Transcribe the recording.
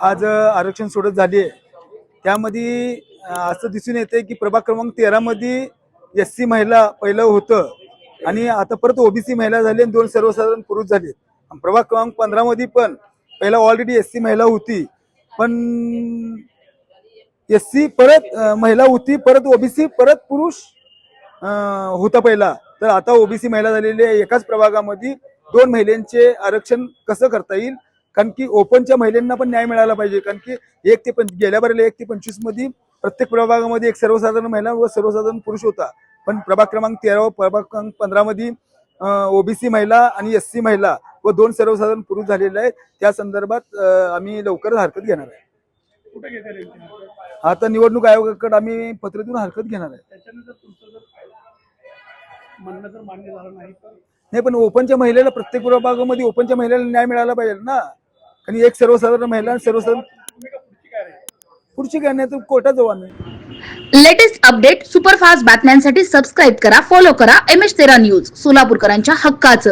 आज आरक्षण सोडत झाली आहे त्यामध्ये असं दिसून येते की प्रभाग क्रमांक तेरामध्ये एस सी महिला पहिलं होतं आणि आता परत ओबीसी महिला झाली आणि दोन सर्वसाधारण पुरुष झाले प्रभाग क्रमांक पंधरामध्ये पण पहिला ऑलरेडी एस सी महिला होती. पण एस सी परत महिला होती परत ओबीसी परत पुरुष होता पहिला. तर आता ओबीसी महिला झालेली आहे एकाच प्रभागामध्ये. दोन महिलांचे आरक्षण कसं करता येईल? कारण की ओपनच्या महिलांना पण न्याय मिळाला पाहिजे. कारण की एक ते पंच गेल्या बारीला एक ते पंचवीसमध्ये प्रत्येक प्रभागामध्ये एक सर्वसाधारण महिला व सर्वसाधारण पुरुष होता. पण प्रभाग क्रमांक तेरा व प्रभाग क्रमांक पंधरा मध्ये ओबीसी महिला आणि एस सी महिला व दोन सर्वसाधारण पुरुष झालेले आहेत. त्या संदर्भात आम्ही लवकरच हरकत घेणार आहे? आता निवडणूक आयोगाकडे आम्ही पत्र देऊन हरकत घेणार आहे. नाही पण ओपनच्या महिलेला प्रत्येक प्रभागामध्ये ओपनच्या महिलेला न्याय मिळाला पाहिजे ना. आणि एक सर्वसाधारण महिला आणि सर्वसाधारण पुढची काय नाही तर लेटेस्ट अपडेट सुपरफास्ट बातम्यांसाठी सबस्क्राईब करा फॉलो करा एम एच तेरा न्यूज सोलापूरकरांच्या हक्काचं.